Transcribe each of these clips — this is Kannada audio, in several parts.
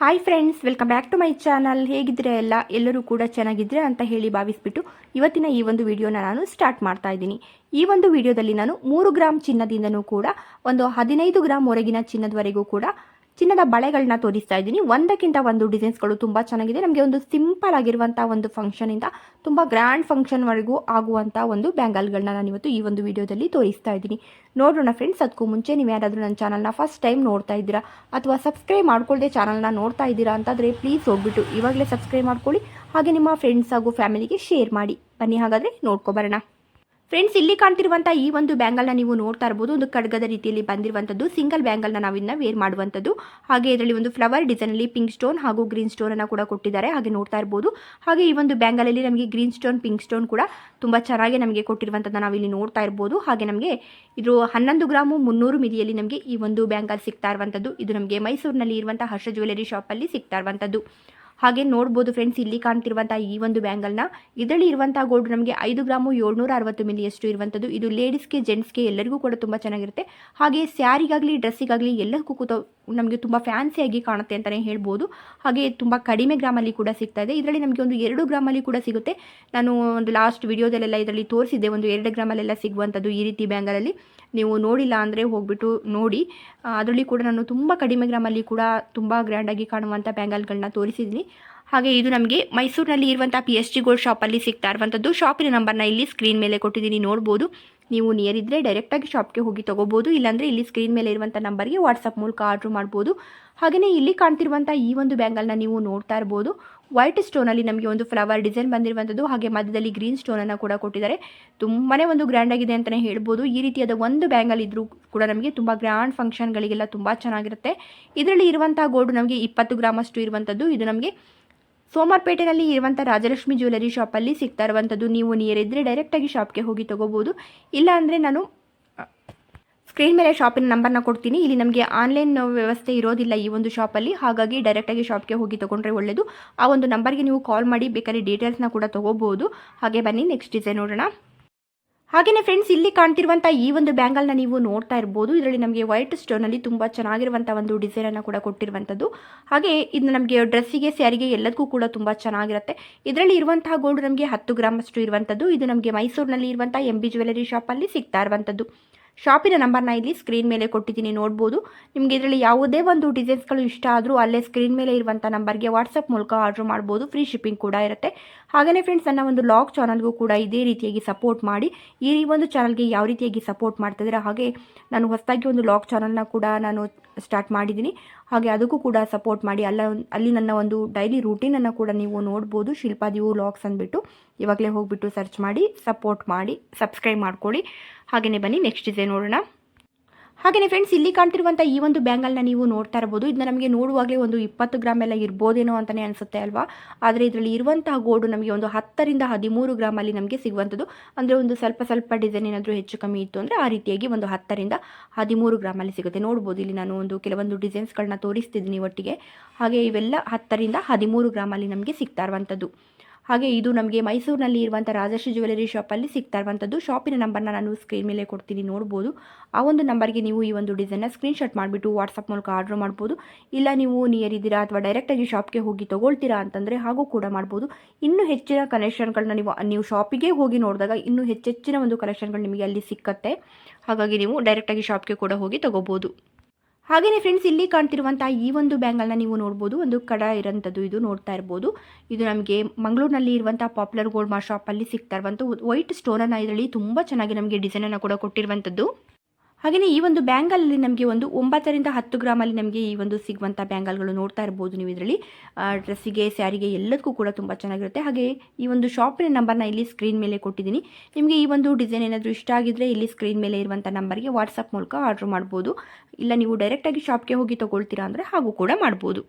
Hi friends welcome back to my channel ಹೇಗಿದ್ರೆ ಎಲ್ಲ? ಎಲ್ಲರೂ ಕೂಡ ಚೆನ್ನಾಗಿದ್ರೆ ಅಂತ ಹೇಳಿ ಭಾವಿಸ್ಬಿಟ್ಟು ಇವತ್ತಿನ ಈ ಒಂದು ವಿಡಿಯೋನ ನಾನು ಸ್ಟಾರ್ಟ್ ಮಾಡ್ತಾ ಇದ್ದೀನಿ. ಈ ಒಂದು ವಿಡಿಯೋದಲ್ಲಿ ನಾನು ಮೂರು ಗ್ರಾಮ್ ಚಿನ್ನದಿಂದನೂ ಕೂಡ ಒಂದು ಹದಿನೈದು ಗ್ರಾಮ್ ಹೊರಗಿನ ಚಿನ್ನದವರೆಗೂ ಕೂಡ ಚಿನ್ನದ ಬಳೆಗಳನ್ನ ತೋರಿಸ್ತಾ ಇದ್ದೀನಿ. ಒಂದಕ್ಕಿಂತ ಒಂದು ಡಿಸೈನ್ಸ್ಗಳು ತುಂಬ ಚೆನ್ನಾಗಿದೆ. ನಮಗೆ ಒಂದು ಸಿಂಪಲ್ ಆಗಿರುವಂಥ ಒಂದು ಫಂಕ್ಷನಿಂದ ತುಂಬ ಗ್ರ್ಯಾಂಡ್ ಫಂಕ್ಷನ್ವರೆಗೂ ಆಗುವಂಥ ಒಂದು ಬ್ಯಾಂಗಲ್ಗಳನ್ನ ನಾನು ಇವತ್ತು ಈ ಒಂದು ವಿಡಿಯೋದಲ್ಲಿ ತೋರಿಸ್ತಾ ಇದ್ದೀನಿ. ನೋಡೋಣ ಫ್ರೆಂಡ್ಸ್ ಅದಕ್ಕೂ ಮುಂಚೆ ನೀವು ಯಾರಾದರೂ ನನ್ನ ಚಾನಲ್ನ ಫಸ್ಟ್ ಟೈಮ್ ನೋಡ್ತಾ ಇದ್ದೀರಾ ಅಥವಾ ಸಬ್ಸ್ಕ್ರೈಬ್ ಮಾಡ್ಕೊಳ್ಳದೆ ಚಾನಲ್ನ ನೋಡ್ತಾ ಇದ್ದೀರಾ ಅಂತಂದರೆ ಪ್ಲೀಸ್ ಹೋಗ್ಬಿಟ್ಟು ಇವಾಗಲೇ ಸಬ್ಸ್ಕ್ರೈಬ್ ಮಾಡ್ಕೊಳ್ಳಿ. ಹಾಗೆ ನಿಮ್ಮ ಫ್ರೆಂಡ್ಸ್ ಹಾಗೂ ಫ್ಯಾಮಿಲಿಗೆ ಶೇರ್ ಮಾಡಿ. ಬನ್ನಿ ಹಾಗಾದರೆ ನೋಡ್ಕೊಬರೋಣ ಫ್ರೆಂಡ್ಸ್ ಇಲ್ಲಿ ಕಾಣ್ತಿರುವಂಥ ಈ ಒಂದು ಬ್ಯಾಂಗಲ್ನ ನೀವು ನೋಡ್ತಾ ಇರಬಹುದು ಒಂದು ಕಡ್ಗದ ರೀತಿಯಲ್ಲಿ ಬಂದಿರುವಂತದ್ದು ಸಿಂಗಲ್ ಬ್ಯಾಂಗಲ್ನ ನಾವಿನ್ನ ವೇರ್ ಮಾಡುವಂಥದ್ದು ಹಾಗೆ ಇದರಲ್ಲಿ ಒಂದು ಫ್ಲವರ್ ಡಿಸೈನ್ ಅಲ್ಲಿ ಪಿಂಕ್ ಸ್ಟೋನ್ ಹಾಗೂ ಗ್ರೀನ್ ಸ್ಟೋನ್ ಅನ್ನು ಕೂಡ ಕೊಟ್ಟಿದ್ದಾರೆ. ಹಾಗೆ ನೋಡ್ತಾ ಇರಬಹುದು ಹಾಗೆ ಈ ಒಂದು ಬ್ಯಾಂಗಲಲ್ಲಿ ನಮಗೆ ಗ್ರೀನ್ ಸ್ಟೋನ್ ಪಿಂಕ್ ಸ್ಟೋನ್ ಕೂಡ ತುಂಬಾ ಚೆನ್ನಾಗಿ ನಮಗೆ ಕೊಟ್ಟಿರುವಂತಹ ನಾವು ಇಲ್ಲಿ ನೋಡ್ತಾ ಇರಬಹುದು ಹಾಗೆ ನಮಗೆ ಇದು ಹನ್ನೊಂದು ಗ್ರಾಮು ಮುನ್ನೂರು ಮಿದಿಯಲ್ಲಿ ನಮಗೆ ಈ ಒಂದು ಬ್ಯಾಂಗಲ್ ಸಿಗ್ತಾ ಇರುವಂಥದ್ದು ಇದು ನಮಗೆ ಮೈಸೂರಿನಲ್ಲಿ ಇರುವಂತಹ ಹರ್ಷ ಜ್ಯುವೆಲರಿ ಶಾಪಲ್ಲಿ ಸಿಗ್ತಾ ಇರುವಂಥದ್ದು ಹಾಗೆ ನೋಡ್ಬೋದು ಫ್ರೆಂಡ್ಸ್ ಇಲ್ಲಿ ಕಾಣ್ತಿರುವಂಥ ಈ ಒಂದು ಬ್ಯಾಂಗಲ್ನ ಇದರಲ್ಲಿ ಇರುವಂಥ ಗೋಲ್ಡ್ ನಮಗೆ ಐದು ಗ್ರಾಮು ಏಳ್ನೂರ ಅರವತ್ತು ಮಿಲಿಯಷ್ಟು ಇರುವಂಥದ್ದು ಇದು ಲೇಡೀಸ್ಗೆ ಜೆಂಟ್ಸ್ಗೆ ಎಲ್ಲರಿಗೂ ಕೂಡ ತುಂಬ ಚೆನ್ನಾಗಿರುತ್ತೆ. ಹಾಗೆ ಸ್ಯಾರಿಗಾಗಲಿ, ಡ್ರೆಸ್ಸಿಗಾಗಲಿ ಎಲ್ಲಕ್ಕೂ ಕೂತ ನಮಗೆ ತುಂಬ ಫ್ಯಾನ್ಸಿಯಾಗಿ ಕಾಣುತ್ತೆ ಅಂತಲೇ ಹೇಳ್ಬೋದು. ಹಾಗೆ ತುಂಬ ಕಡಿಮೆ ಗ್ರಾಮಲ್ಲಿ ಕೂಡ ಸಿಗ್ತಾ ಇದೆ. ಇದರಲ್ಲಿ ನಮಗೆ ಒಂದು ಎರಡು ಗ್ರಾಮಲ್ಲಿ ಕೂಡ ಸಿಗುತ್ತೆ. ನಾನು ಒಂದು ಲಾಸ್ಟ್ ವಿಡಿಯೋದಲ್ಲೆಲ್ಲ ಇದರಲ್ಲಿ ತೋರಿಸಿದ್ದೆ. ಒಂದು ಎರಡು ಗ್ರಾಮಲ್ಲೆಲ್ಲ ಸಿಗುವಂಥದ್ದು ಈ ರೀತಿ ಬ್ಯಾಂಗಲಲ್ಲಿ ನೀವು ನೋಡಿಲ್ಲ ಅಂದರೆ ಹೋಗ್ಬಿಟ್ಟು ನೋಡಿ. ಅದರಲ್ಲಿ ಕೂಡ ನಾನು ತುಂಬ ಕಡಿಮೆ ಗ್ರಾಮಲ್ಲಿ ಕೂಡ ತುಂಬ ಗ್ರ್ಯಾಂಡಾಗಿ ಕಾಣುವಂಥ ಬ್ಯಾಂಗಲ್ಗಳನ್ನ ತೋರಿಸಿದ್ದೀನಿ. ಹಾಗೆ ಇದು ನಮಗೆ ಮೈಸೂರಿನಲ್ಲಿ ಇರುವಂಥ ಪಿ ಎಸ್ ಜಿ ಗೋಲ್ಡ್ ಶಾಪಲ್ಲಿ ಸಿಗ್ತಾ ಇರುವಂಥದ್ದು ಶಾಪಿನ ನಂಬರ್ನ ಇಲ್ಲಿ ಸ್ಕ್ರೀನ್ ಮೇಲೆ ಕೊಟ್ಟಿದ್ದೀನಿ, ನೋಡ್ಬೋದು. ನೀವು ನಿಯರ್ ಇದ್ದರೆ ಡೈರೆಕ್ಟಾಗಿ ಶಾಪ್ಗೆ ಹೋಗಿ ತೊಗೋಬೋದು. ಇಲ್ಲಾಂದರೆ ಇಲ್ಲಿ ಸ್ಕ್ರೀನ್ ಮೇಲೆ ಇರುವಂಥ ನಂಬರ್ಗೆ ವಾಟ್ಸಪ್ ಮೂಲಕ ಆರ್ಡ್ರ್ ಮಾಡ್ಬೋದು. ಹಾಗೆಯೇ ಇಲ್ಲಿ ಕಾಣ್ತಿರುವಂಥ ಈ ಒಂದು ಬ್ಯಾಂಗಲ್ನ ನೀವು ನೋಡ್ತಾ ಇರ್ಬೋದು. ವೈಟ್ ಸ್ಟೋನಲ್ಲಿ ನಮಗೆ ಒಂದು ಫ್ಲವರ್ ಡಿಸೈನ್ ಬಂದಿರುವಂಥದ್ದು, ಹಾಗೆ ಮಧ್ಯದಲ್ಲಿ ಗ್ರೀನ್ ಸ್ಟೋನನ್ನು ಕೂಡ ಕೊಟ್ಟಿದ್ದಾರೆ. ತುಂಬಾ ಒಂದು ಗ್ರ್ಯಾಂಡ್ ಆಗಿದೆ ಅಂತಲೇ ಹೇಳ್ಬೋದು. ಈ ರೀತಿಯಾದ ಒಂದು ಬ್ಯಾಂಗಲ್ ಇದ್ದರೂ ಕೂಡ ನಮಗೆ ತುಂಬ ಗ್ರ್ಯಾಂಡ್ ಫಂಕ್ಷನ್ಗಳಿಗೆಲ್ಲ ತುಂಬ ಚೆನ್ನಾಗಿರುತ್ತೆ. ಇದರಲ್ಲಿ ಇರುವಂಥ ಗೋಲ್ಡ್ ನಮಗೆ ಇಪ್ಪತ್ತು ಗ್ರಾಮಷ್ಟು ಇರುವಂಥದ್ದು. ಇದು ನಮಗೆ ಸೋಮಾರ್ಪೇಟೆನಲ್ಲಿ ಇರುವಂಥ ರಾಜಲಕ್ಷ್ಮಿ ಜ್ಯುವೆಲರಿ ಶಾಪಲ್ಲಿ ಸಿಗ್ತಾ ಇರುವಂಥದ್ದು. ನೀವು ನಿಯರ್ ಇದ್ದರೆ ಡೈರೆಕ್ಟಾಗಿ ಶಾಪ್ಗೆ ಹೋಗಿ ತೊಗೋಬೋದು. ಇಲ್ಲ ಅಂದರೆ ನಾನು ಸ್ಕ್ರೀನ್ ಮೇಲೆ ಶಾಪಿನ ನಂಬರ್ನ ಕೊಡ್ತೀನಿ. ಇಲ್ಲಿ ನಮಗೆ ಆನ್ಲೈನ್ ವ್ಯವಸ್ಥೆ ಇರೋದಿಲ್ಲ ಈ ಒಂದು ಶಾಪಲ್ಲಿ. ಹಾಗಾಗಿ ಡೈರೆಕ್ಟಾಗಿ ಶಾಪ್ಗೆ ಹೋಗಿ ತೊಗೊಂಡ್ರೆ ಒಳ್ಳೆಯದು ಆ ಒಂದು ನಂಬರ್ಗೆ ನೀವು ಕಾಲ್ ಮಾಡಿ, ಬೇಕಾದ್ರೆ ಡೀಟೇಲ್ಸ್ನ ಕೂಡ ತೊಗೋಬೋದು. ಹಾಗೆ ಬನ್ನಿ, ನೆಕ್ಸ್ಟ್ ಡಿಸೈನ್ ನೋಡೋಣ. ಹಾಗೆಯೇ ಫ್ರೆಂಡ್ಸ್ ಇಲ್ಲಿ ಕಾಣ್ತಿರುವಂಥ ಈ ಒಂದು ಬ್ಯಾಂಗಲ್ನ ನೀವು ನೋಡ್ತಾ ಇರ್ಬೋದು. ಇದರಲ್ಲಿ ನಮಗೆ ವೈಟ್ ಸ್ಟೋನಲ್ಲಿ ತುಂಬ ಚೆನ್ನಾಗಿರುವಂಥ ಒಂದು ಡಿಸೈನನ್ನು ಕೂಡ ಕೊಟ್ಟಿರುವಂಥದ್ದು. ಹಾಗೆ ಇದು ನಮಗೆ ಡ್ರೆಸ್ಸಿಗೆ ಸ್ಯಾರಿಗೆ ಎಲ್ಲದಕ್ಕೂ ಕೂಡ ತುಂಬ ಚೆನ್ನಾಗಿರುತ್ತೆ. ಇದರಲ್ಲಿ ಇರುವಂತಹ ಗೋಲ್ಡ್ ನಮಗೆ ಹತ್ತು ಗ್ರಾಮಷ್ಟು ಇರುವಂಥದ್ದು. ಇದು ನಮಗೆ ಮೈಸೂರಿನಲ್ಲಿ ಇರುವಂಥ ಎಂ ಬಿ ಜ್ಯುವೆಲರಿ ಶಾಪಲ್ಲಿ ಸಿಗ್ತಾ ಇರುವಂಥದ್ದು. ಶಾಪಿನ ನಂಬರ್ನ ಇಲ್ಲಿ ಸ್ಕ್ರೀನ್ ಮೇಲೆ ಕೊಟ್ಟಿದ್ದೀನಿ, ನೋಡ್ಬೋದು. ನಿಮಗೆ ಇದರಲ್ಲಿ ಯಾವುದೇ ಒಂದು ಡಿಸೈನ್ಸ್ಗಳು ಇಷ್ಟ ಆದರೂ ಅಲ್ಲೇ ಸ್ಕ್ರೀನ್ ಮೇಲೆ ಇರುವಂಥ ನಂಬರ್ಗೆ ವಾಟ್ಸಪ್ ಮೂಲಕ ಆರ್ಡರ್ ಮಾಡ್ಬೋದು ಫ್ರೀ ಶಿಪ್ಪಿಂಗ್ ಕೂಡ ಇರುತ್ತೆ. ಹಾಗೆಯೇ ಫ್ರೆಂಡ್ಸ್ ನನ್ನ ಒಂದು ಲಾಗ್ ಚಾನಲ್ಗೂ ಕೂಡ ಇದೇ ರೀತಿಯಾಗಿ ಸಪೋರ್ಟ್ ಮಾಡಿ. ಈ ಒಂದು ಚಾನಲ್ಗೆ ಯಾವ ರೀತಿಯಾಗಿ ಸಪೋರ್ಟ್ ಮಾಡ್ತಿದ್ದೀರಾ, ಹಾಗೆ ನಾನು ಹೊಸದಾಗಿ ಒಂದು ಲಾಗ್ ಚಾನಲ್ನ ಕೂಡ ನಾನು ಸ್ಟಾರ್ಟ್ ಮಾಡಿದ್ದೀನಿ. ಹಾಗೆ ಅದಕ್ಕೂ ಕೂಡ ಸಪೋರ್ಟ್ ಮಾಡಿ. ಅಲ್ಲ, ಅಲ್ಲಿ ನನ್ನ ಒಂದು ಡೈಲಿ ರೂಟೀನನ್ನು ಕೂಡ ನೀವು ನೋಡ್ಬೋದು. ಶಿಲ್ಪಾದಿವು ಲಾಗ್ಸ್ ಅಂದ್ಬಿಟ್ಟು ಇವಾಗಲೇ ಹೋಗ್ಬಿಟ್ಟು ಸರ್ಚ್ ಮಾಡಿ ಸಪೋರ್ಟ್ ಮಾಡಿ ಸಬ್ಸ್ಕ್ರೈಬ್ ಮಾಡ್ಕೊಳ್ಳಿ. ಹಾಗೆಯೇ ಬನ್ನಿ ನೆಕ್ಸ್ಟ್ ಡಿಸೈನ್ ನೋಡೋಣ. ಹಾಗೆಯೇ ಫ್ರೆಂಡ್ಸ್ ಇಲ್ಲಿ ಕಾಣ್ತಿರುವಂಥ ಈ ಒಂದು ಬ್ಯಾಂಗಲ್ನ ನೀವು ನೋಡ್ತಾ ಇರ್ಬೋದು. ಇದನ್ನ ನಮಗೆ ನೋಡುವಾಗಲೇ ಒಂದು ಇಪ್ಪತ್ತು ಗ್ರಾಮ್ ಎಲ್ಲ ಇರ್ಬೋದೇನೋ ಅಂತಲೇ ಅನಿಸುತ್ತೆ ಅಲ್ವಾ? ಆದರೆ ಇದರಲ್ಲಿ ಇರುವಂತಹ ಗೋಡು ನಮಗೆ ಒಂದು ಹತ್ತರಿಂದ ಹದಿಮೂರು ಗ್ರಾಮಲ್ಲಿ ನಮಗೆ ಸಿಗುವಂಥದ್ದು. ಅಂದರೆ ಒಂದು ಸ್ವಲ್ಪ ಸ್ವಲ್ಪ ಡಿಸೈನ್ ಏನಾದರೂ ಹೆಚ್ಚು ಕಮ್ಮಿ ಇತ್ತು ಅಂದರೆ ಆ ರೀತಿಯಾಗಿ ಒಂದು ಹತ್ತರಿಂದ ಹದಿಮೂರು ಗ್ರಾಮಲ್ಲಿ ಸಿಗುತ್ತೆ. ನೋಡ್ಬೋದು ಇಲ್ಲಿ ನಾನು ಒಂದು ಕೆಲವೊಂದು ಡಿಸೈನ್ಸ್ಗಳನ್ನ ತೋರಿಸ್ತಿದ್ದೀನಿ ಒಟ್ಟಿಗೆ. ಹಾಗೆ ಇವೆಲ್ಲ ಹತ್ತರಿಂದ ಹದಿಮೂರು ಗ್ರಾಮಲ್ಲಿ ನಮಗೆ ಸಿಗ್ತಾ ಇರುವಂಥದ್ದು. ಹಾಗೆ ಇದು ನಮಗೆ ಮೈಸೂರಿನಲ್ಲಿ ಇರುವಂಥ ರಾಜಶ್ರೀ ಜ್ಯುವೆಲರಿ ಶಾಪಲ್ಲಿ ಸಿಗ್ತಾ ಇರುವಂಥದ್ದು. ಶಾಪಿನ ನಂಬರ್ನ ನಾನು ಸ್ಕ್ರೀನ್ ಮೇಲೆ ಕೊಡ್ತೀನಿ, ನೋಡ್ಬೋದು. ಆ ಒಂದು ನಂಬರ್ಗೆ ನೀವು ಈ ಒಂದು ಡಿಸೈನ್ನ ಸ್ಕ್ರೀನ್ಶಾಟ್ ಮಾಡಿಬಿಟ್ಟು ವಾಟ್ಸಪ್ ಮೂಲಕ ಆರ್ಡ್ರ್ ಮಾಡ್ಬೋದು. ಇಲ್ಲ ನೀವು ನಿಯರ್ ಇದ್ದೀರಾ ಅಥವಾ ಡೈರೆಕ್ಟಾಗಿ ಶಾಪ್ಗೆ ಹೋಗಿ ತೊಗೊಳ್ತೀರಾ ಅಂತಂದರೆ ಹಾಗೂ ಕೂಡ ಮಾಡ್ಬೋದು. ಇನ್ನೂ ಹೆಚ್ಚಿನ ಕಲೆಕ್ಷನ್ಗಳನ್ನ ನೀವು ನೀವು ಶಾಪಿಗೆ ಹೋಗಿ ನೋಡಿದಾಗ ಇನ್ನೂ ಹೆಚ್ಚೆಚ್ಚಿನ ಒಂದು ಕಲೆಕ್ಷನ್ಗಳು ನಿಮಗೆ ಅಲ್ಲಿ ಸಿಕ್ಕತ್ತೆ. ಹಾಗಾಗಿ ನೀವು ಡೈರೆಕ್ಟಾಗಿ ಶಾಪ್ಗೆ ಕೂಡ ಹೋಗಿ ತೊಗೋಬೋದು. ಹಾಗೆಯೇ ಫ್ರೆಂಡ್ಸ್ ಇಲ್ಲಿ ಕಾಣ್ತಿರುವಂಥ ಈ ಒಂದು ಬ್ಯಾಂಗಲ್ನ ನೀವು ನೋಡ್ಬೋದು. ಒಂದು ಕಡ ಇರೋಂಥದ್ದು ಇದು ನೋಡ್ತಾ ಇರ್ಬೋದು. ಇದು ನಮಗೆ ಮಂಗಳೂರಿನಲ್ಲಿ ಇರುವಂಥ ಪಾಪ್ಯುಲರ್ ಗೋಲ್ಡ್ ಮಾ ಶಾಪಲ್ಲಿ ಸಿಗ್ತಾ ಇರುವಂಥ ವೈಟ್ ಸ್ಟೋನನ್ನು ಇದರಲ್ಲಿ ತುಂಬ ಚೆನ್ನಾಗಿ ನಮಗೆ ಡಿಸೈನನ್ನು ಕೂಡ ಕೊಟ್ಟಿರುವಂಥದ್ದು ಹಾಗೆಯೇ ಈ ಒಂದು ಬ್ಯಾಂಗಲಲ್ಲಿ ನಮಗೆ ಒಂದು ಒಂಬತ್ತರಿಂದ ಹತ್ತು ಗ್ರಾಮಲ್ಲಿ ನಮಗೆ ಈ ಒಂದು ಸಿಗುವಂಥ ಬ್ಯಾಂಗಲ್ಗಳು ನೋಡ್ತಾ ಇರ್ಬೋದು ನೀವು ಇದರಲ್ಲಿ. ಡ್ರೆಸ್ಸಿಗೆ, ಸ್ಯಾರಿಗೆ ಎಲ್ಲದಕ್ಕೂ ಕೂಡ ತುಂಬ ಚೆನ್ನಾಗಿರುತ್ತೆ. ಹಾಗೆ ಈ ಒಂದು ಶಾಪಿನ ನಂಬರ್ನ ಇಲ್ಲಿ ಸ್ಕ್ರೀನ್ ಮೇಲೆ ಕೊಟ್ಟಿದ್ದೀನಿ. ನಿಮಗೆ ಈ ಒಂದು ಡಿಸೈನ್ ಏನಾದರೂ ಇಷ್ಟ ಆಗಿದ್ದರೆ ಇಲ್ಲಿ ಸ್ಕ್ರೀನ್ ಮೇಲೆ ಇರುವಂಥ ನಂಬರ್ಗೆ ವಾಟ್ಸಪ್ ಮೂಲಕ ಆರ್ಡ್ರ್ ಮಾಡ್ಬೋದು. ಇಲ್ಲ ನೀವು ಡೈರೆಕ್ಟಾಗಿ ಶಾಪ್ಗೆ ಹೋಗಿ ತೊಗೊಳ್ತೀರಾ ಅಂದರೆ ಹಾಗೂ ಕೂಡ ಮಾಡ್ಬೋದು.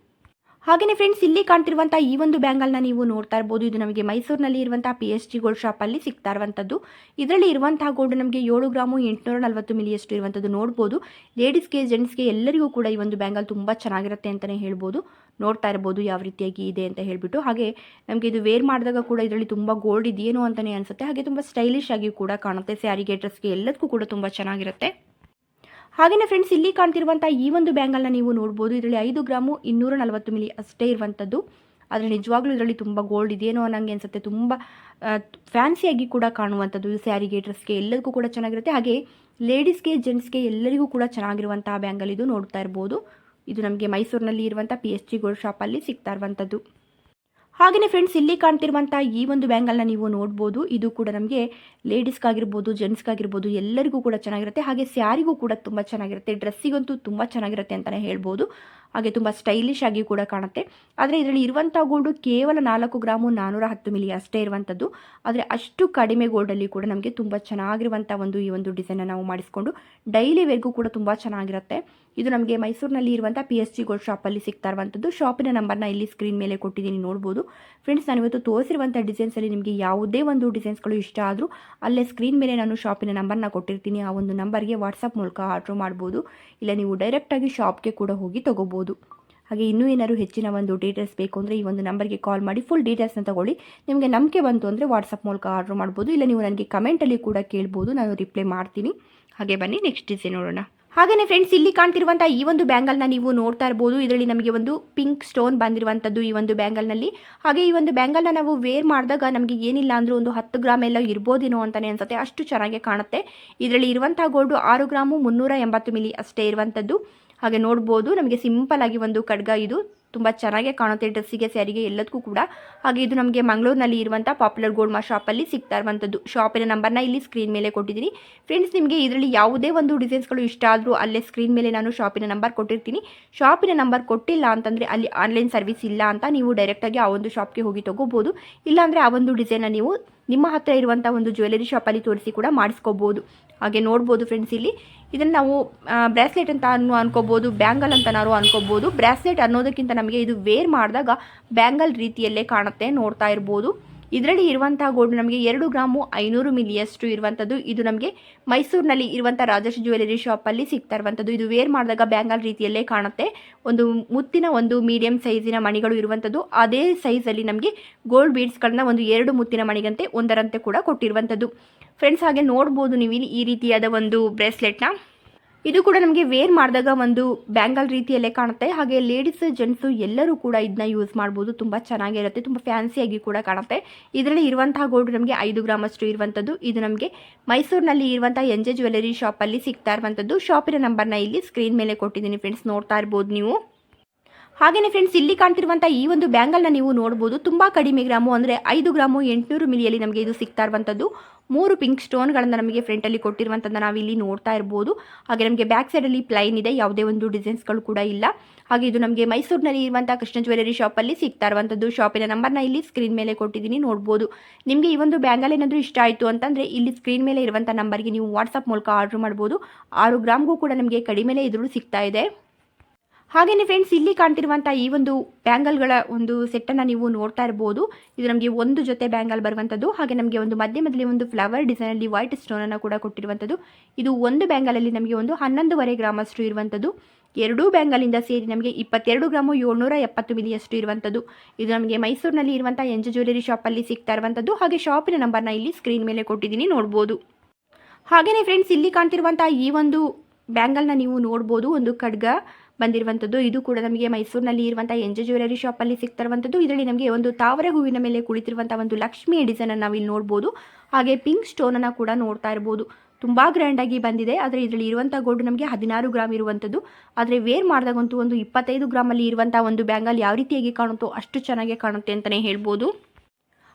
ಹಾಗೆಯೇ ಫ್ರೆಂಡ್ಸ್ ಇಲ್ಲಿ ಕಾಣ್ತಿರುವಂಥ ಈ ಒಂದು ಬ್ಯಾಂಗಲ್ನ ನೀವು ನೋಡ್ತಾ ಇರ್ಬೋದು. ಇದು ನಮಗೆ ಮೈಸೂರಿನಲ್ಲಿ ಇರುವಂಥ ಪಿ ಎಚ್ ಜಿ ಗೋಲ್ಡ್ ಶಾಪಲ್ಲಿ ಸಿಗ್ತಾ ಇರುವಂಥದ್ದು ಇದರಲ್ಲಿ ಇರುವಂತಹ ಗೋಲ್ಡ್ ನಮಗೆ ಏಳು ಗ್ರಾಮು ಎಂಟುನೂರ ನಲ್ವತ್ತು ಮಿಲಿಯಷ್ಟು ಇರುವಂಥದ್ದು ನೋಡ್ಬೋದು. ಲೇಡೀಸ್ಗೆ ಜೆಂಟ್ಸ್ಗೆ ಎಲ್ಲರಿಗೂ ಕೂಡ ಈ ಒಂದು ಬ್ಯಾಂಗಲ್ ತುಂಬ ಚೆನ್ನಾಗಿರುತ್ತೆ ಅಂತಲೇ ಹೇಳ್ಬೋದು. ನೋಡ್ತಾ ಇರ್ಬೋದು ಯಾವ ರೀತಿಯಾಗಿ ಇದೆ ಅಂತ ಹೇಳಿಬಿಟ್ಟು. ಹಾಗೆ ನಮಗೆ ಇದು ವೇರ್ ಮಾಡಿದಾಗ ಕೂಡ ಇದರಲ್ಲಿ ತುಂಬ ಗೋಲ್ಡ್ ಇದೆಯೇನೋ ಅಂತಲೇ ಅನಿಸುತ್ತೆ. ಹಾಗೆ ತುಂಬ ಸ್ಟೈಲಿಶ್ ಆಗಿ ಕೂಡ ಕಾಣುತ್ತೆ. ಸ್ಯಾರಿಗೆ ಡ್ರೆಸ್ಗೆ ಎಲ್ಲದಕ್ಕೂ ಕೂಡ ತುಂಬ ಚೆನ್ನಾಗಿರುತ್ತೆ. ಹಾಗೆಯೇ ಫ್ರೆಂಡ್ಸ್ ಇಲ್ಲಿ ಕಾಣ್ತಿರುವಂಥ ಈ ಒಂದು ಬ್ಯಾಂಗಲ್ನ ನೀವು ನೋಡ್ಬೋದು. ಇದರಲ್ಲಿ ಐದು ಗ್ರಾಮು ಇನ್ನೂರ ನಲವತ್ತು ಮಿಲಿ ಅಷ್ಟೇ ಇರುವಂಥದ್ದು ಆದರೆ ನಿಜವಾಗ್ಲೂ ಇದರಲ್ಲಿ ತುಂಬ ಗೋಲ್ಡ್ ಇದೇನೋ ಅನ್ನಂಗೆ ಅನಿಸುತ್ತೆ. ತುಂಬ ಫ್ಯಾನ್ಸಿಯಾಗಿ ಕೂಡ ಕಾಣುವಂಥದ್ದು ಸ್ಯಾರಿಗೆ ಡ್ರೆಸ್ಗೆ ಎಲ್ಲದಕ್ಕೂ ಕೂಡ ಚೆನ್ನಾಗಿರುತ್ತೆ. ಹಾಗೆ ಲೇಡೀಸ್ಗೆ ಜೆಂಟ್ಸ್ಗೆ ಎಲ್ಲರಿಗೂ ಕೂಡ ಚೆನ್ನಾಗಿರುವಂತಹ ಬ್ಯಾಂಗಲ್ ಇದು ನೋಡ್ತಾ ಇರ್ಬೋದು. ಇದು ನಮಗೆ ಮೈಸೂರಿನಲ್ಲಿ ಇರುವಂಥ ಪಿ ಎಚ್ ಜಿ ಗೋಲ್ಡ್ ಶಾಪಲ್ಲಿ ಸಿಗ್ತಾ ಇರುವಂಥದ್ದು ಹಾಗೆಯೇ ಫ್ರೆಂಡ್ಸ್ ಇಲ್ಲಿ ಕಾಣ್ತಿರುವಂಥ ಈ ಒಂದು ಬ್ಯಾಂಗಲ್ನ ನೀವು ನೋಡ್ಬೋದು. ಇದು ಕೂಡ ನಮಗೆ ಲೇಡೀಸ್ಗಾಗಿರ್ಬೋದು ಜೆಂಟ್ಸ್ಗಾಗಿರ್ಬೋದು ಎಲ್ಲರಿಗೂ ಕೂಡ ಚೆನ್ನಾಗಿರುತ್ತೆ. ಹಾಗೆ ಸ್ಯಾರಿಗೂ ಕೂಡ ತುಂಬ ಚೆನ್ನಾಗಿರುತ್ತೆ. ಡ್ರೆಸ್ಸಿಗಂತೂ ತುಂಬ ಚೆನ್ನಾಗಿರುತ್ತೆ ಅಂತಲೇ ಹೇಳ್ಬೋದು. ಹಾಗೆ ತುಂಬ ಸ್ಟೈಲಿಶ್ ಆಗಿ ಕೂಡ ಕಾಣುತ್ತೆ. ಆದರೆ ಇದರಲ್ಲಿ ಇರುವಂಥ ಗೋಲ್ಡು ಕೇವಲ ನಾಲ್ಕು ಗ್ರಾಮು ನಾನ್ನೂರ ಹತ್ತು ಮಿಲಿ ಅಷ್ಟೇ ಇರುವಂಥದ್ದು ಆದರೆ ಅಷ್ಟು ಕಡಿಮೆ ಗೋಲ್ಡಲ್ಲಿ ಕೂಡ ನಮಗೆ ತುಂಬ ಚೆನ್ನಾಗಿರುವಂಥ ಒಂದು ಈ ಒಂದು ಡಿಸೈನ ನಾವು ಮಾಡಿಸ್ಕೊಂಡು ಡೈಲಿ ವೇರ್ಗೂ ಕೂಡ ತುಂಬ ಚೆನ್ನಾಗಿರುತ್ತೆ. ಇದು ನಮಗೆ ಮೈಸೂರಿನಲ್ಲಿ ಇರುವಂಥ ಪಿ ಎಸ್ ಜಿ ಗೋಲ್ಡ್ ಶಾಪಲ್ಲಿ ಸಿಗ್ತಾ ಇರುವಂಥದ್ದು ಶಾಪಿನ ನಂಬರ್ನ ಇಲ್ಲಿ ಸ್ಕ್ರೀನ್ ಮೇಲೆ ಕೊಟ್ಟಿದ್ದೀನಿ, ನೋಡ್ಬೋದು. ಫ್ರೆಂಡ್ಸ್ ನಾನು ಇವತ್ತು ತೋರಿಸಿರುವಂಥ ಡಿಸೈನ್ಸಲ್ಲಿ ನಿಮಗೆ ಯಾವುದೇ ಒಂದು ಡಿಸೈನ್ಸ್ಗಳು ಇಷ್ಟ ಆದರೂ ಅಲ್ಲೇ ಸ್ಕ್ರೀನ್ ಮೇಲೆ ನಾನು ಶಾಪಿನ ನಂಬರ್ನ ಕೊಟ್ಟಿರ್ತೀನಿ. ಆ ಒಂದು ನಂಬರ್ಗೆ ವಾಟ್ಸಪ್ ಮೂಲಕ ಆರ್ಡ್ರ್ ಮಾಡ್ಬೋದು. ಇಲ್ಲ, ನೀವು ಡೈರೆಕ್ಟಾಗಿ ಶಾಪ್ಗೆ ಕೂಡ ಹೋಗಿ ತೊಗೋಬೋದು. ಹಾಗೆ ಇನ್ನೂ ಏನಾದ್ರು ಹೆಚ್ಚಿನ ಒಂದು ಡೀಟೇಲ್ಸ್ ಬೇಕು ಅಂದರೆ ಈ ಒಂದು ನಂಬರ್ಗೆ ಕಾಲ್ ಮಾಡಿ ಫುಲ್ ಡೀಟೇಲ್ಸ್ನ ತಗೊಳ್ಳಿ. ನಿಮಗೆ ನಂಬಿಕೆ ಬಂತು ಅಂದರೆ ವಾಟ್ಸಪ್ ಮೂಲಕ ಆರ್ಡ್ರ್ ಮಾಡ್ಬೋದು. ಇಲ್ಲ ನೀವು ನನಗೆ ಕಮೆಂಟಲ್ಲಿ ಕೂಡ ಕೇಳ್ಬೋದು. ನಾನು ರಿಪ್ಲೈ ಮಾಡ್ತೀನಿ. ಹಾಗೆ ಬನ್ನಿ ನೆಕ್ಸ್ಟ್ ಡಿಸೈನ್ ನೋಡೋಣ. ಹಾಗೆಯೇ ಫ್ರೆಂಡ್ಸ್ ಇಲ್ಲಿ ಕಾಣ್ತಿರುವಂಥ ಈ ಒಂದು ಬ್ಯಾಂಗಲ್ನ ನೀವು ನೋಡ್ತಾ ಇರ್ಬೋದು. ಇದರಲ್ಲಿ ನಮಗೆ ಒಂದು ಪಿಂಕ್ ಸ್ಟೋನ್ ಬಂದಿರುವಂಥದ್ದು ಈ ಒಂದು ಬ್ಯಾಂಗಲ್ನಲ್ಲಿ ಹಾಗೆ ಈ ಒಂದು ಬ್ಯಾಂಗಲ್ನ ನಾವು ವೇರ್ ಮಾಡಿದಾಗ ನಮಗೆ ಏನಿಲ್ಲ ಅಂದರೂ ಒಂದು ಹತ್ತು ಗ್ರಾಮ್ ಎಲ್ಲ ಇರ್ಬೋದೇನೋ ಅಂತಲೇ ಅನ್ಸುತ್ತೆ. ಅಷ್ಟು ಚೆನ್ನಾಗಿ ಕಾಣುತ್ತೆ. ಇದರಲ್ಲಿ ಇರುವಂಥ ಗೋಲ್ಡು ಆರು ಗ್ರಾಮು ಮುನ್ನೂರ ಎಂಬತ್ತು ಮಿಲಿ ಅಷ್ಟೇ ಇರುವಂಥದ್ದು. ಹಾಗೆ ನೋಡ್ಬೋದು. ನಮಗೆ ಸಿಂಪಲ್ ಆಗಿ ಒಂದು ಖಡ್ಗ ಇದು. ತುಂಬ ಚೆನ್ನಾಗೇ ಕಾಣುತ್ತೆ ಡ್ರೆಸ್ಸಿಗೆ, ಸ್ಯಾರಿಗೆ ಎಲ್ಲದಕ್ಕೂ ಕೂಡ. ಹಾಗೆ ಇದು ನಮಗೆ ಮಂಗಳೂರಿನಲ್ಲಿ ಇರುವಂಥ ಪಾಪ್ಯುಲರ್ ಗೋಲ್ಡ್ ಮಾ ಶಾಪಲ್ಲಿ ಸಿಗ್ತಾ ಇರುವಂಥದ್ದು ಶಾಪಿನ ನಂಬರ್ನ ಇಲ್ಲಿ ಸ್ಕ್ರೀನ್ ಮೇಲೆ ಕೊಟ್ಟಿದ್ದೀನಿ. ಫ್ರೆಂಡ್ಸ್, ನಿಮಗೆ ಇದರಲ್ಲಿ ಯಾವುದೇ ಒಂದು ಡಿಸೈನ್ಸ್ಗಳು ಇಷ್ಟ ಆದರೂ ಅಲ್ಲೇ ಸ್ಕ್ರೀನ್ ಮೇಲೆ ನಾನು ಶಾಪಿನ ನಂಬರ್ ಕೊಟ್ಟಿರ್ತೀನಿ. ಶಾಪಿನ ನಂಬರ್ ಕೊಟ್ಟಿಲ್ಲ ಅಂತಂದರೆ ಅಲ್ಲಿ ಆನ್ಲೈನ್ ಸರ್ವಿಸ್ ಇಲ್ಲ ಅಂತ ನೀವು ಡೈರೆಕ್ಟಾಗಿ ಆ ಒಂದು ಶಾಪ್ಗೆ ಹೋಗಿ ತೊಗೋಬೋದು. ಇಲ್ಲಾಂದರೆ ಆ ಒಂದು ಡಿಸೈನ್ನ ನೀವು ನಿಮ್ಮ ಹತ್ರ ಇರುವಂಥ ಒಂದು ಜ್ಯುವೆಲರಿ ಶಾಪಲ್ಲಿ ತೋರಿಸಿ ಕೂಡ ಮಾಡಿಸ್ಕೋಬೋದು. ಹಾಗೆ ನೋಡ್ಬೋದು ಫ್ರೆಂಡ್ಸ್ ಇಲ್ಲಿ. ಇದನ್ನು ನಾವು ಬ್ರಾಸ್ಲೆಟ್ ಅಂತ ಅನ್ನು ಅನ್ಕೋಬೋದು, ಬ್ಯಾಂಗಲ್ ಅಂತ ನಾವು ಅನ್ಕೋಬೋದು. ಬ್ರಾಸ್ಲೆಟ್ ಅನ್ನೋದಕ್ಕಿಂತ ನಮಗೆ ಇದು ವೇರ್ ಮಾಡಿದಾಗ ಬ್ಯಾಂಗಲ್ ರೀತಿಯಲ್ಲೇ ಕಾಣುತ್ತೆ, ನೋಡ್ತಾ ಇರ್ಬೋದು. ಇದರಲ್ಲಿ ಇರುವಂತಹ ಗೋಲ್ಡ್ ನಮಗೆ ಎರಡು ಗ್ರಾಮು ಐನೂರು ಮಿಲಿಯಷ್ಟು ಇರುವಂಥದ್ದು. ಇದು ನಮಗೆ ಮೈಸೂರಿನಲ್ಲಿ ಇರುವಂಥ ರಾಜೇಶ್ ಜ್ಯುವೆಲರಿ ಶಾಪಲ್ಲಿ ಸಿಗ್ತಾ ಇರುವಂಥದ್ದು. ಇದು ವೇರ್ ಮಾಡಿದಾಗ ಬ್ಯಾಂಗಲ್ ರೀತಿಯಲ್ಲೇ ಕಾಣುತ್ತೆ. ಒಂದು ಮುತ್ತಿನ ಒಂದು ಮೀಡಿಯಂ ಸೈಜಿನ ಮಣಿಗಳು ಇರುವಂಥದ್ದು. ಅದೇ ಸೈಜಲ್ಲಿ ನಮಗೆ ಗೋಲ್ಡ್ ಬೀಡ್ಸ್ಗಳನ್ನ ಒಂದು ಎರಡು ಮುತ್ತಿನ ಮಣಿಗಂತೆ ಒಂದರಂತೆ ಕೂಡ ಕೊಟ್ಟಿರುವಂಥದ್ದು. ಫ್ರೆಂಡ್ಸ್, ಹಾಗೆ ನೋಡ್ಬೋದು ನೀವು ಇಲ್ಲಿ ಈ ರೀತಿಯಾದ ಒಂದು ಬ್ರೇಸ್ಲೆಟ್ನ. ಇದು ಕೂಡ ನಮಗೆ ವೇರ್ ಮಾಡಿದಾಗ ಒಂದು ಬ್ಯಾಂಗಲ್ ರೀತಿಯಲ್ಲೇ ಕಾಣುತ್ತೆ. ಹಾಗೆ ಲೇಡೀಸ್ ಜೆಂಟ್ಸು ಎಲ್ಲರೂ ಕೂಡ ಇದನ್ನ ಯೂಸ್ ಮಾಡ್ಬೋದು. ತುಂಬ ಚೆನ್ನಾಗಿರುತ್ತೆ. ತುಂಬ ಫ್ಯಾನ್ಸಿಯಾಗಿ ಕೂಡ ಕಾಣುತ್ತೆ. ಇದರಲ್ಲಿ ಇರುವಂತಹ ಗೋಲ್ಡ್ ನಮಗೆ ಐದು ಗ್ರಾಮ್ ಅಷ್ಟು ಇರುವಂಥದ್ದು ಇದು ನಮಗೆ ಮೈಸೂರಿನಲ್ಲಿ ಇರುವಂಥ ಎನ್ ಜೆ ಜ್ಯುವೆಲರಿ ಶಾಪಲ್ಲಿ ಸಿಗ್ತಾ ಇರುವಂಥದ್ದು ಶಾಪಿನ ನಂಬರ್ನ ಇಲ್ಲಿ ಸ್ಕ್ರೀನ್ ಮೇಲೆ ಕೊಟ್ಟಿದ್ದೀನಿ ಫ್ರೆಂಡ್ಸ್ ನೋಡ್ತಾ ಇರ್ಬೋದು ನೀವು. ಹಾಗೆಯೇ ಫ್ರೆಂಡ್ಸ್ ಇಲ್ಲಿ ಕಾಣ್ತಿರುವಂಥ ಈ ಒಂದು ಬ್ಯಾಂಗಲ್ನ ನೀವು ನೋಡ್ಬೋದು. ತುಂಬ ಕಡಿಮೆ ಗ್ರಾಮು ಅಂದರೆ ಐದು ಗ್ರಾಮು ಎಂಟುನೂರು ಮಿಲಿಯಲ್ಲಿ ನಮಗೆ ಇದು ಸಿಗ್ತಾ ಇರುವಂಥದ್ದು ಮೂರು ಪಿಂಕ್ ಸ್ಟೋನ್ಗಳನ್ನು ನಮಗೆ ಫ್ರಂಟಲ್ಲಿ ಕೊಟ್ಟಿರುವಂಥದ್ದು ನಾವು ಇಲ್ಲಿ ನೋಡ್ತಾ ಇರ್ಬೋದು. ಹಾಗೆ ನಮಗೆ ಬ್ಯಾಕ್ ಸೈಡಲ್ಲಿ ಪ್ಲೈನ್ ಇದೆ, ಯಾವುದೇ ಒಂದು ಡಿಸೈನ್ಸ್ಗಳು ಕೂಡ ಇಲ್ಲ. ಹಾಗೆ ಇದು ನಮಗೆ ಮೈಸೂರಿನಲ್ಲಿ ಇರುವಂಥ ಕೃಷ್ಣ ಜ್ಯುವೆಲರಿ ಶಾಪಲ್ಲಿ ಸಿಗ್ತಾ ಇರುವಂಥದ್ದು. ಶಾಪಿನ ನಂಬರ್ನ ಇಲ್ಲಿ ಸ್ಕ್ರೀನ್ ಮೇಲೆ ಕೊಟ್ಟಿದ್ದೀನಿ, ನೋಡ್ಬೋದು. ನಿಮಗೆ ಈ ಒಂದು ಬ್ಯಾಂಗಲ್ ಏನಾದರೂ ಇಷ್ಟ ಆಯಿತು ಅಂತಂದರೆ ಇಲ್ಲಿ ಸ್ಕ್ರೀನ್ ಮೇಲೆ ಇರುವಂಥ ನಂಬರ್ಗೆ ನೀವು ವಾಟ್ಸಪ್ ಮೂಲಕ ಆರ್ಡ್ರ್ ಮಾಡ್ಬೋದು. ಆರು ಗ್ರಾಮ್ಗೂ ಕೂಡ ನಮಗೆ ಕಡಿಮೆಲೇ ಇದ್ರೂ ಸಿಗ್ತಾ ಇದೆ. ಹಾಗೆಯೇ ಫ್ರೆಂಡ್ಸ್ ಇಲ್ಲಿ ಕಾಣ್ತಿರುವಂಥ ಈ ಒಂದು ಬ್ಯಾಂಗಲ್ಗಳ ಒಂದು ಸೆಟ್ಟನ್ನು ನೀವು ನೋಡ್ತಾ ಇರ್ಬೋದು. ಇದು ನಮಗೆ ಒಂದು ಜೊತೆ ಬ್ಯಾಂಗಲ್ ಬರುವಂಥದ್ದು ಹಾಗೆ ನಮಗೆ ಒಂದು ಮಧ್ಯಮದಲ್ಲಿ ಒಂದು ಫ್ಲವರ್ ಡಿಸೈನಲ್ಲಿ ವೈಟ್ ಸ್ಟೋನನ್ನು ಕೂಡ ಕೊಟ್ಟಿರುವಂಥದ್ದು ಇದು ಒಂದು ಬ್ಯಾಂಗಲಲ್ಲಿ ನಮಗೆ ಒಂದು ಹನ್ನೊಂದುವರೆ ಗ್ರಾಮಷ್ಟು ಇರುವಂಥದ್ದು ಎರಡೂ ಬ್ಯಾಂಗಲಿಂದ ಸೇರಿ ನಮಗೆ ಇಪ್ಪತ್ತೆರಡು ಗ್ರಾಮು ಏಳ್ನೂರ ಎಪ್ಪತ್ತು ಮಿಲಿಯಷ್ಟು ಇರುವಂಥದ್ದು ಇದು ನಮಗೆ ಮೈಸೂರಿನಲ್ಲಿ ಇರುವಂಥ ಎಂಜ ಜ್ಯುವೆಲರಿ ಶಾಪಲ್ಲಿ ಸಿಗ್ತಾ ಇರುವಂಥದ್ದು ಹಾಗೆ ಶಾಪಿನ ನಂಬರ್ನ ಇಲ್ಲಿ ಸ್ಕ್ರೀನ್ ಮೇಲೆ ಕೊಟ್ಟಿದ್ದೀನಿ, ನೋಡ್ಬೋದು. ಹಾಗೆಯೇ ಫ್ರೆಂಡ್ಸ್ ಇಲ್ಲಿ ಕಾಣ್ತಿರುವಂಥ ಈ ಒಂದು ಬ್ಯಾಂಗಲ್ನ ನೀವು ನೋಡ್ಬೋದು, ಒಂದು ಖಡ್ಗ. ಬಂದಿರುವಂಥದ್ದು. ಇದು ಕೂಡ ನಮಗೆ ಮೈಸೂರಿನಲ್ಲಿ ಇರುವಂಥ ಎನ್ ಜೆ ಜ್ಯುವೆಲರಿ ಶಾಪಲ್ಲಿ ಇರುವಂಥದ್ದು. ಇದರಲ್ಲಿ ನಮಗೆ ಒಂದು ತಾವರೆ ಹೂವಿನ ಮೇಲೆ ಕುಳಿತಿರುವಂಥ ಒಂದು ಲಕ್ಷ್ಮಿ ಡಿಸೈನನ್ನು ನಾವು ಇಲ್ಲಿ ನೋಡ್ಬೋದು. ಹಾಗೆ ಪಿಂಕ್ ಸ್ಟೋನನ್ನು ಕೂಡ ನೋಡ್ತಾ ಇರ್ಬೋದು. ತುಂಬ ಗ್ರ್ಯಾಂಡಾಗಿ ಬಂದಿದೆ. ಆದರೆ ಇದರಲ್ಲಿ ಇರುವಂಥ ಗೋಲ್ಡ್ ನಮಗೆ ಹದಿನಾರು ಗ್ರಾಮ್ ಇರುವಂಥದ್ದು. ಆದರೆ ವೇರ್ ಮಾಡಿದಾಗಂತೂ ಒಂದು ಇಪ್ಪತ್ತೈದು ಗ್ರಾಮಲ್ಲಿ ಇರುವಂಥ ಒಂದು ಬ್ಯಾಂಗಲ್ ಯಾವ ರೀತಿಯಾಗಿ ಕಾಣುತ್ತೋ ಅಷ್ಟು ಚೆನ್ನಾಗಿ ಕಾಣುತ್ತೆ ಅಂತಲೇ ಹೇಳ್ಬೋದು.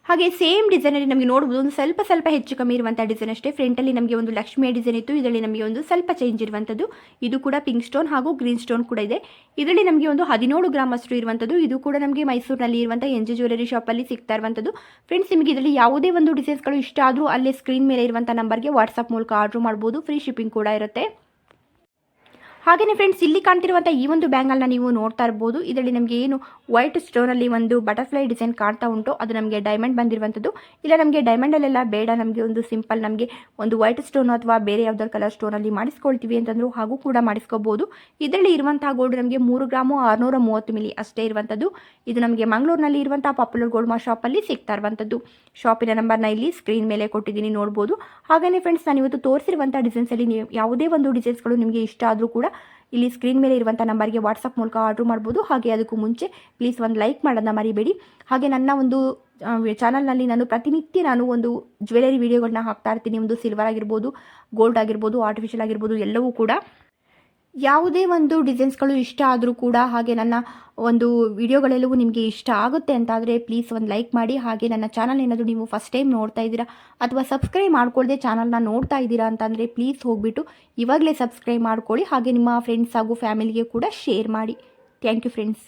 ಹಾಗೆ ಸೇಮ್ ಡಿಸೈನಲ್ಲಿ ನಮಗೆ ನೋಡ್ಬೋದು. ಒಂದು ಸ್ವಲ್ಪ ಸ್ವಲ್ಪ ಹೆಚ್ಚು ಕಮ್ಮಿ ಇರುವಂಥ ಡಿಸೈನ್ ಅಷ್ಟೇ. ಫ್ರಂಟಲ್ಲಿ ನಮಗೆ ಒಂದು ಲಕ್ಷ್ಮಿಯ ಡಿಸೈನ್ ಇತ್ತು. ಇದರಲ್ಲಿ ನಮಗೆ ಒಂದು ಸ್ವಲ್ಪ ಚೇಂಜ್ ಇರುವಂಥದ್ದು. ಇದು ಕೂಡ ಪಿಂಕ್ ಸ್ಟೋನ್ ಹಾಗೂ ಗ್ರೀನ್ ಸ್ಟೋನ್ ಕೂಡ ಇದೆ. ಇದರಲ್ಲಿ ನಮಗೆ ಒಂದು ಹದಿನೇಳು ಗ್ರಾಮ್ ಅಷ್ಟು ಇರುವಂಥದ್ದು. ಇದು ಕೂಡ ನಮಗೆ ಮೈಸೂರಿನಲ್ಲಿ ಇರುವಂಥ ಎನ್ ಜಿ ಜ್ಯುವೆಲರಿ ಶಾಪಲ್ಲಿ ಸಿಗ್ತಾ ಇರುವಂಥದ್ದು. ಫ್ರೆಂಡ್ಸ್ ನಿಮಗೆ ಇದರಲ್ಲಿ ಯಾವುದೇ ಒಂದು ಡಿಸೈನ್ಸ್ಗಳು ಇಷ್ಟ ಆದರೂ ಅಲ್ಲೇ ಸ್ಕ್ರೀನ್ ಮೇಲೆ ಇರುವಂಥ ನಂಬರ್ಗೆ ವಾಟ್ಸಪ್ ಮೂಲಕ ಆರ್ಡ್ರ್ ಮಾಡ್ಬೋದು. ಫ್ರೀ ಶಿಪ್ಪಿಂಗ್ ಕೂಡ ಇರುತ್ತೆ. ಹಾಗೆಯೇ ಫ್ರೆಂಡ್ಸ್ ಇಲ್ಲಿ ಕಾಣ್ತಿರುವಂಥ ಈ ಒಂದು ಬ್ಯಾಂಗಲ್ನ ನೀವು ನೋಡ್ತಾ ಇರ್ಬೋದು. ಇದರಲ್ಲಿ ನಮಗೆ ಏನು ವೈಟ್ ಸ್ಟೋನಲ್ಲಿ ಒಂದು ಬಟರ್ಫ್ಲೈ ಡಿಸೈನ್ ಕಾಣ್ತಾ ಉಂಟು. ಅದು ನಮಗೆ ಡೈಮಂಡ್ ಬಂದಿರುವಂಥದ್ದು ಇಲ್ಲ, ನಮಗೆ ಡೈಮಂಡಲ್ಲೆಲ್ಲ ಬೇಡ. ನಮಗೆ ಒಂದು ಸಿಂಪಲ್ ನಮಗೆ ಒಂದು ವೈಟ್ ಸ್ಟೋನ್ ಅಥವಾ ಬೇರೆ ಯಾವ್ದಾದ್ರು ಕಲರ್ ಸ್ಟೋನಲ್ಲಿ ಮಾಡಿಸ್ಕೊಳ್ತೀವಿ ಅಂತಂದರೂ ಹಾಗೂ ಕೂಡ ಮಾಡಿಸ್ಕೋಬೋದು. ಇದರಲ್ಲಿ ಇರುವಂತಹ ಗೋಲ್ಡ್ ನಮಗೆ ಮೂರು ಗ್ರಾಮು ಆರುನೂರ ಮೂವತ್ತು ಮಿಲಿ ಅಷ್ಟೇ ಇರುವಂಥದ್ದು ಇದು ನಮಗೆ ಮಂಗಳೂರಿನಲ್ಲಿ ಇರುವಂಥ ಪಾಪ್ಯುಲರ್ ಗೋಲ್ಡ್ ಮಾ ಶಾಪಲ್ಲಿ ಸಿಗ್ತಾ ಇರುವಂಥದ್ದು ಶಾಪಿನ ನಂಬರ್ನ ಇಲ್ಲಿ ಸ್ಕ್ರೀನ್ ಮೇಲೆ ಕೊಟ್ಟಿದ್ದೀನಿ, ನೋಡ್ಬೋದು. ಹಾಗೆಯೇ ಫ್ರೆಂಡ್ಸ್ ನಾನು ಇವತ್ತು ತೋರಿಸಿರುವಂಥ ಡಿಸೈನ್ಸಲ್ಲಿ ನೀವು ಯಾವುದೇ ಒಂದು ಡಿಸೈನ್ಸ್ಗಳು ನಿಮಗೆ ಇಷ್ಟ ಆದರೂ ಕೂಡ ಇಲ್ಲಿ ಸ್ಕ್ರೀನ್ ಮೇಲೆ ಇರುವಂಥ ನಂಬರ್ಗೆ ವಾಟ್ಸಪ್ ಮೂಲಕ ಆರ್ಡ್ರ್ ಮಾಡ್ಬೋದು. ಹಾಗೆ ಅದಕ್ಕೂ ಮುಂಚೆ ಪ್ಲೀಸ್ ಒಂದು ಲೈಕ್ ಮಾಡೋದನ್ನ ಮರಿಬೇಡಿ. ಹಾಗೆ ನನ್ನ ಒಂದು ಚಾನಲ್ನಲ್ಲಿ ನಾನು ಪ್ರತಿನಿತ್ಯ ನಾನು ಒಂದು ಜ್ಯುವೆಲರಿ ವೀಡಿಯೋಗಳನ್ನ ಹಾಕ್ತಾ ಇರ್ತೀನಿ. ಒಂದು ಸಿಲ್ವರ್ ಆಗಿರ್ಬೋದು ಗೋಲ್ಡ್ ಆಗಿರ್ಬೋದು ಆರ್ಟಿಫಿಷಿಯಲ್ ಆಗಿರ್ಬೋದು, ಎಲ್ಲವೂ ಕೂಡ. ಯಾವುದೇ ಒಂದು ಡಿಸೈನ್ಸ್ಗಳು ಇಷ್ಟ ಆದರೂ ಕೂಡ ಹಾಗೆ ನನ್ನ ಒಂದು ವಿಡಿಯೋಗಳೆಲ್ಲವೂ ನಿಮಗೆ ಇಷ್ಟ ಆಗುತ್ತೆ ಅಂತಾದರೆ ಪ್ಲೀಸ್ ಒಂದು ಲೈಕ್ ಮಾಡಿ. ಹಾಗೆ ನನ್ನ ಚಾನಲ್ ಏನಾದರೂ ನೀವು ಫಸ್ಟ್ ಟೈಮ್ ನೋಡ್ತಾ ಇದ್ದೀರಾ ಅಥವಾ ಸಬ್ಸ್ಕ್ರೈಬ್ ಮಾಡ್ಕೊಳ್ಳದೆ ಚಾನಲ್ನ ನೋಡ್ತಾ ಇದ್ದೀರಾ ಅಂತಂದರೆ ಪ್ಲೀಸ್ ಹೋಗಿಬಿಟ್ಟು ಇವಾಗಲೇ ಸಬ್ಸ್ಕ್ರೈಬ್ ಮಾಡ್ಕೊಳ್ಳಿ. ಹಾಗೆ ನಿಮ್ಮ ಫ್ರೆಂಡ್ಸ್ ಹಾಗೂ ಫ್ಯಾಮಿಲಿಗೆ ಕೂಡ ಶೇರ್ ಮಾಡಿ. Thank you friends